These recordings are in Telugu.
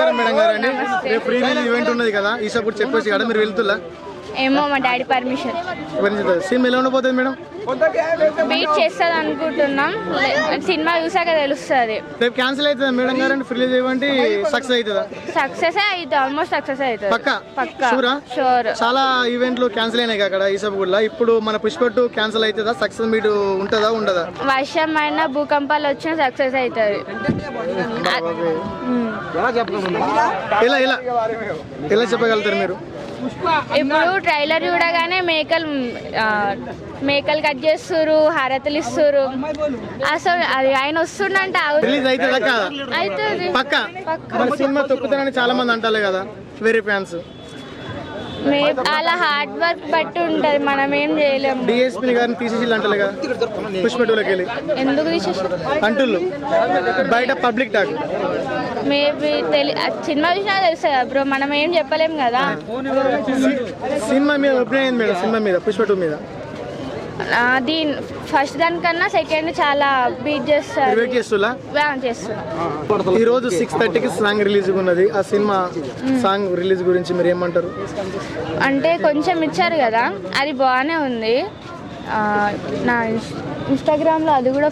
నమస్కారం మేడం గారు అండి. రేపు ఫ్రీ ఈవెంట్ ఉన్నది కదా ఈ సపోర్ట్ చెప్పేసి కదా మీరు వెళ్తున్నా ఏమో మా డాడీ పర్మిషన్. సినిమా ఎలా ఉండబోతుంది మేడం? బీట్ చేస్తుంది అనుకుంటున్నాం. సినిమా చూసాక తెలుస్తుంది. రేపు క్యాన్సిల్ అవుతుందా మేడం గారు? ఫ్రీ ఇవ్వండి సక్సెస్ అవుతుందా? సక్సెస్ అవుతుంది ఆల్మోస్ట్ సక్సెస్ అవుతుంది. పక్కా? పక్కా. షూరా? షూర్. చాలా ఈవెంట్లు క్యాన్సిల్ అయినాయి అక్కడ ఈ సబ్ కూడా ఇప్పుడు మన పుష్ప టూ క్యాన్సిల్ అవుతుందా? సక్సెస్ మీట్ ఉంటుందా ఉండదా? వర్షం అయినా భూకంపాలు వచ్చినా సక్సెస్ అవుతుంది. ఎలా ఎలా ఎలా చెప్పగలుగుతారు మీరు? ఇప్పుడు ట్రైలర్ చూడగానే మేకలు మేకలు కట్ చేస్తురు హారతలు ఇస్తురు అసలు అది ఆయన వస్తుండంట అవుతుందా సినిమా తొక్కుతానని చాలా మంది అంటారు కదా వేరే ఫ్యాన్స్ అలా హార్డ్ వర్క్ బట్టి ఉంటది మనం ఏం చేయలేము. డిఎస్పీ గారిని తీసేసి అంటారు కదా పుష్ప టూలోకి వెళ్ళి ఎందుకు తీసేసి? అంటుళ్ళు. బయట పబ్లిక్ టాక్. మేబీ తెలి సినిమా చూసినా తెలుస్తుంది కదా బ్రో మనం ఏం చెప్పలేం కదా. సినిమా మీద ఒపీనియన్ మేడం? సినిమా మీద పుష్ప టూ మీద. దీని ఫస్ట్ దానికన్నా సెకండ్ చాలా బీట్ చేస్తారు. వెయిట్ చేస్తులా? చేస్తున్నారు ఈ రోజు సిక్స్ థర్టీకి సాంగ్ రిలీజ్ ఉన్నది. ఆ సినిమా సాంగ్ రిలీజ్ గురించి మీరు ఏమంటారు? అంటే కొంచెం ఇచ్చారు కదా అది బాగానే ఉంది. నా ఇన్స్- ఇన్స్టాగ్రామ్లో అది కూడా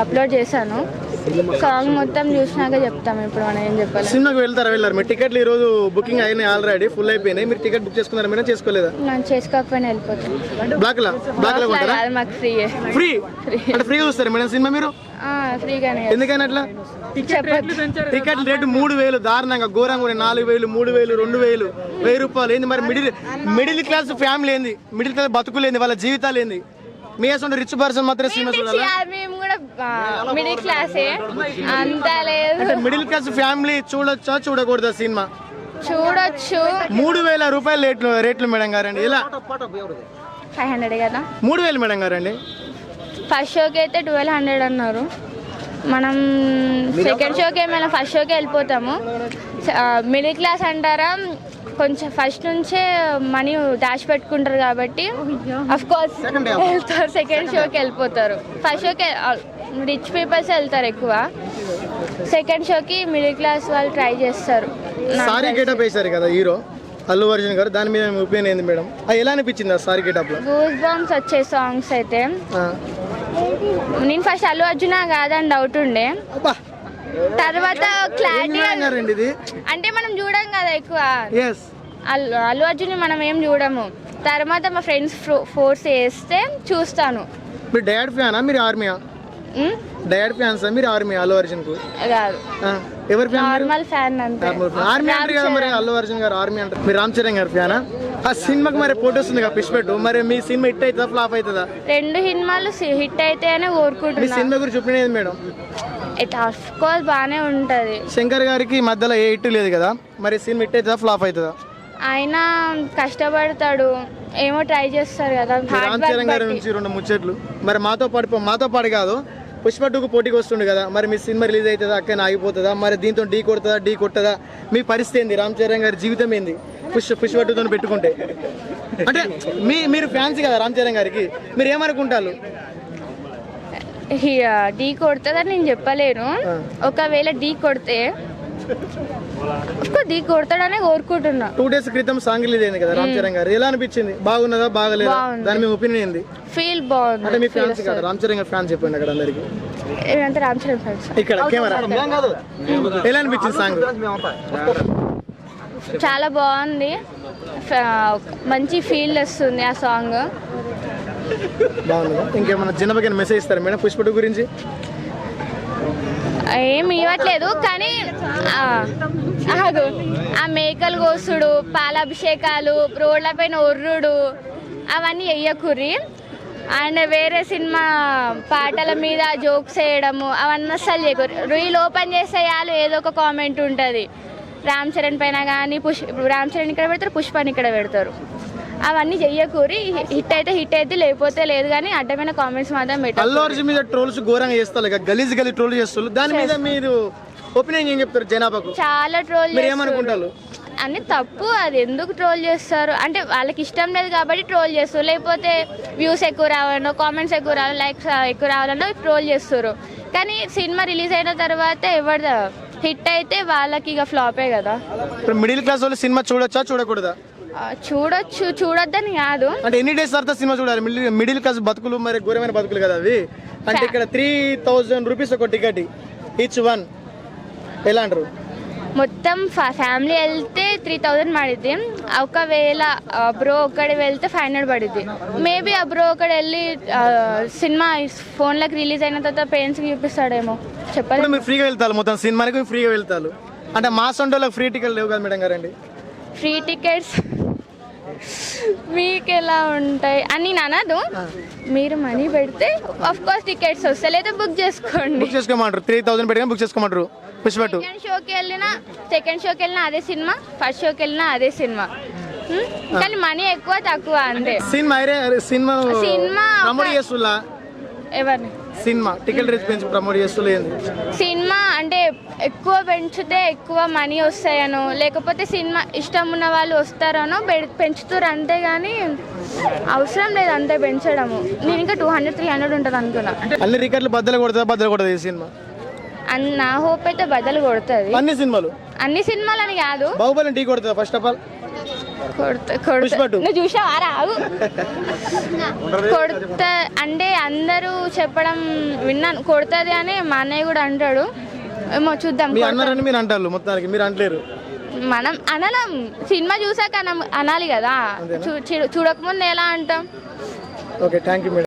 అప్లోడ్ చేశాను. సాంగ్ మొత్తం చూసినాక చెప్తాం ఇప్పుడు మనం ఏం చెప్పాలి? సినిమాకి వెళ్తారా వెళ్ళారు? మీ టికెట్లు ఈ రోజు బుకింగ్ అయినాయి ఆల్రెడీ ఫుల్ అయిపోయినాయి. మీరు టికెట్ బుక్ చేసుకున్నారా మీరు చేసుకోలేదా? నేను చేసుకోకపోయినా వెళ్ళిపోతాను బ్లాక్ లా బ్లాక్ లా అది మాకు ఫ్రీ ఫ్రీ అంటే ఫ్రీ చూస్తారు మేడం సినిమా మీరు? ఫ్రీగానే ఎందుకని అట్లా? టికెట్ రేటు మూడు వేలు దారుణంగా ఘోరంగా నాలుగు వేలు మూడు వేలు రెండు వేలు వెయ్యి రూపాయలు. ఏంది మరి మిడిల్ మిడిల్ క్లాస్ ఫ్యామిలీ ఏంది? మిడిల్ క్లాస్ బతుకులేంది వాళ్ళ జీవితాలు ఏంది? మీ అసలు రిచ్ పర్సన్ మాత్రం సినిమా చూడాలా? కూడా మిడిల్ క్లాసే అంత లేదు. మిడిల్ క్లాస్ ఫ్యామిలీ చూడొచ్చా చూడకూడదా సినిమా? చూడొచ్చు. మూడు వేల రూపాయలు రేట్లు రేట్లు మేడం గారండి. ఇలా ఫైవ్ హండ్రెడ్ కదా? మూడు వేలు మేడం గారండి. ఫస్ట్ షోకి అయితే ట్వెల్వ్ హండ్రెడ్ అన్నారు. మనం సెకండ్ షోకి ఏమైనా ఫస్ట్ షోకి వెళ్ళిపోతాము. మిడిల్ క్లాస్ అంటారా? కొంచెం ఫస్ట్ నుంచే మనీ దాచి పెట్టుకుంటారు కాబట్టి అఫ్ కోర్స్ వెళ్తారు. సెకండ్ షోకి వెళ్ళిపోతారు. ఫస్ట్ షోకి రిచ్ పీపుల్స్ వెళ్తారు ఎక్కువ. సెకండ్ షోకి మిడిల్ క్లాస్ వాళ్ళు ట్రై చేస్తారు. సారీ గెటప్ వేశారు కదా హీరో అల్లు అర్జున్ గారు. దాని మీద ఒపీనియన్ ఏంది మేడం? అది ఎలా అనిపించింది ఆ సారీ గెటప్లో? గూస్ బాంబ్స్ వచ్చే సాంగ్స్ అయితే. నేను ఫస్ట్ అల్లు అర్జున కాదని డౌట్ ఉండే. అబ్బా. తర్వాత క్లారిటీ ఇది? అంటే మనం చూడం కదా ఎక్కువ. అల్లు అల్లు అర్జున్ మనం ఏం చూడము. తర్వాత మా ఫ్రెండ్స్ ఫోర్స్ చేస్తే చూస్తాను. మీరు డయాడ్ ఫ్యానా? మీరు ఆర్మీయా? డయాడ్ ఫ్యాన్సా? మీరు ఆర్మీ అల్లు అర్జున్కు ఎవరి ఫ్యాన్? నార్మల్ ఫ్యాన్ అంతే. ఆర్మీ అంటారు కదా మరి అల్లు అర్జున్ గారు ఆర్మీ అంటారు. మీరు రామ్ చరణ్ గారు ఫ్యానా? ఆ సినిమాకి మరి ఫోటోస్ ఉంది కదా పిచ్చిపెట్టు మరి మీ సినిమా హిట్ అవుతుందా ఫ్లాప్ అవుతుందా? రెండు సినిమాలు హిట్ అయితే అని మీ సినిమా గురించి ఒపీనియన్ మేడం? ఆఫ్ కోర్స్ బాగానే ఉంటది. శంకర్ గారికి మధ్యలో ఏ హిట్ లేదు కదా మరి సినిమా హిట్ అవుతుందా ఫ్లాప్ అవుతుందా? ఆయన కష్టపడతాడు ఏమో ట్రై చేస్తారు కదా రామ్ చరణ్ గారి నుంచి రెండు ముచ్చట్లు. మరి మాతో పాటు మాతో పాటు కాదు పుష్ప టూకు పోటీకి వస్తుండు కదా మరి మీ సినిమా రిలీజ్ అవుతుందా అక్కడ ఆగిపోతుందా మరి దీంతో ఢీ కొడుతుందా ఢీ కొట్టదా మీ పరిస్థితి ఏంది? రామ్ చరణ్ గారి జీవితం ఏంది? పుష్ప పుష్ప టూతో పెట్టుకుంటే. అంటే మీ మీరు ఫ్యాన్స్ కదా రామ్ చరణ్ గారికి మీరు ఏమనుకుంటారు? ఢీ కొడుతుందని నేను చెప్పలేను. ఒకవేళ ఢీ కొడితే ఢీ కొడతాడనే కోరుకుంటున్నా. టూ డేస్ క్రితం సాంగ్ రిలీజ్ అయింది కదా రామ్ చరణ్ గారు. ఎలా అనిపించింది? బాగున్నదా బాగలేదా? బాగుంది. దాని మీ ఒపీనియన్ ఏంది? ఫీల్ బాగుంది అంటే మీ ఫ్యాన్స్ కదా రామ్ చరణ్ గారు ఫ్యాన్స్ చెప్పండి అక్కడ అందరికి. ఏమంటే రామ్ చరణ్ ఫ్యాన్స్ ఇక్కడ కెమెరా. ఎలా అనిపించింది సాంగ్ చాలా బాగుంది. మంచి ఫీల్ వస్తుంది ఆ సాంగ్ బాగుంది. ఇంకేమైనా జనపకి మెసేజ్ ఇస్తారు మేడం పుష్పటి గురించి? ఏం ఇవ్వట్లేదు కానీ ఆ, ఆ మేకలు కోసుడు పాలాభిషేకాలు రోడ్లపైన ఒర్రుడు అవన్నీ వెయ్యకుర్రి అండ్ వేరే సినిమా పాటల మీద జోక్స్ వేయడము అవన్నీ అస్సలు చేయకూరి రీల్ ఓపెన్ చేస్తే చాలు ఏదో ఒక కామెంట్ ఉంటుంది. రామ్ చరణ్ పైన కానీ పుష్ రామ్ చరణ్ ఇక్కడ పెడతారు పుష్పని ఇక్కడ పెడతారు. అవన్నీ చెయ్యకూరి హిట్ అయితే హిట్ అయితే లేకపోతే లేదు కానీ అడ్డమైన కామెంట్స్ మాత్రం పెట్టారు మీద ట్రోల్స్ ఘోరంగా చేస్తారు గలీజ్ గలీజ్ ట్రోల్ చేస్తారు. దాని మీద మీరు ఒపీనియన్ ఏం చెప్తారు జనాభాకు? చాలా ట్రోల్ ఏమనుకుంటారు? అని తప్పు అది ఎందుకు ట్రోల్ చేస్తారు? అంటే వాళ్ళకి ఇష్టం లేదు కాబట్టి ట్రోల్ చేస్తారు. లేకపోతే వ్యూస్ ఎక్కువ రావాలనో కామెంట్స్ ఎక్కువ రావాలి లైక్స్ ఎక్కువ రావాలనో ట్రోల్ చేస్తారు. కానీ సినిమా రిలీజ్ అయిన తర్వాత ఎవరి హిట్ అయితే వాళ్ళకి ఇక ఫ్లాపే కదా. ఇప్పుడు మిడిల్ క్లాస్ వాళ్ళు సినిమా చూడొచ్చా చూడకూడదా? చూడొచ్చు చూడొద్దని కాదు. అంటే ఎన్ని డేస్ తర్వాత సినిమా చూడాలి? మిడిల్ మిడిల్ క్లాస్ బతుకులు మరి ఘోరమైన బతుకులు కదా అవి? అంటే ఇక్కడ త్రీ థౌజండ్ రూపీస్ ఒక టికెట్ ఈచ్ వన్ ఎలా అంటారు? మొత్తం ఫ్యామిలీ వెళ్తే త్రీ థౌజండ్ పడిద్ది. ఒకవేళ బ్రో ఒక్కడి వెళ్తే ఫైవ్ హండ్రెడ్ పడిద్ది. మేబీ ఆ బ్రో ఒకటి వెళ్ళి సినిమా ఫోన్లోకి రిలీజ్ అయిన తర్వాత పేరెంట్స్కి చూపిస్తాడేమో. చెప్పలేదు మీరు ఫ్రీగా వెళ్తారు మొత్తం సినిమానికి మీరు ఫ్రీగా వెళ్తారు. అంటే మా సొంత వాళ్ళకి ఫ్రీ టికెట్ లేవు కదా మేడం గారండి? ఫ్రీ టికెట్స్ మీకు ఎలా ఉంటాయి? అని నేను అనదు. మీరు మనీ పెడితే ఆఫ్ కోర్స్ టికెట్స్ వస్తాయి. లేదా బుక్ చేసుకోండి. బుక్ చేసుకోమంటారు. త్రీ థౌసండ్ పెట్టి బుక్ చేసుకోమంటారు. పుష్ప టూ సెకండ్ షోకి వెళ్ళినా సెకండ్ షోకి వెళ్ళినా అదే సినిమా. ఫస్ట్ షోకి వెళ్ళినా అదే సినిమా? కానీ మనీ ఎక్కువ తక్కువ అంతే. సినిమా సినిమా సినిమా ఎవరిని? సినిమా టికెట్ రేట్ పెంచి ప్రమోట్ చేస్తలేదు సినిమా అంటే ఎక్కువ పెంచితే ఎక్కువ మనీ వస్తాయనో లేకపోతే సినిమా ఇష్టం ఉన్న వాళ్ళు వస్తారనో పెంచుతారు అంతే కానీ అవసరం లేదు అంతే పెంచడము. నేను ఇంకా టూ హండ్రెడ్ త్రీ హండ్రెడ్ ఉంటుంది అనుకున్నా. అన్ని రికార్డులు బద్దలు కొడతా బద్దలు కొడతా ఈ సినిమా? అన్ నా హోప్ అయితే బదులు కొడుతుంది. అన్ని సినిమాలు? అన్ని సినిమాలని కాదు. బాహుబలి టీ కొడుతుందా ఫస్ట్ ఆఫ్ ఆల్ కొడుతా కొడుతా. నువ్వు చూసావా? రావు కొడుతా అంటే అందరూ చెప్పడం విన్నాను. కొడుతుంది అని మా అన్నయ్య కూడా అంటాడు. ఏమో చూద్దాం. అన్నారని మీరు అంటారు మొత్తానికి. మీరు అంటలేరు. మనం అనలేం. సినిమా చూసాక అనం- అనాలి కదా. చూ- చూ- చూడకముందు ఎలా అంటాం? Okay thank you madam.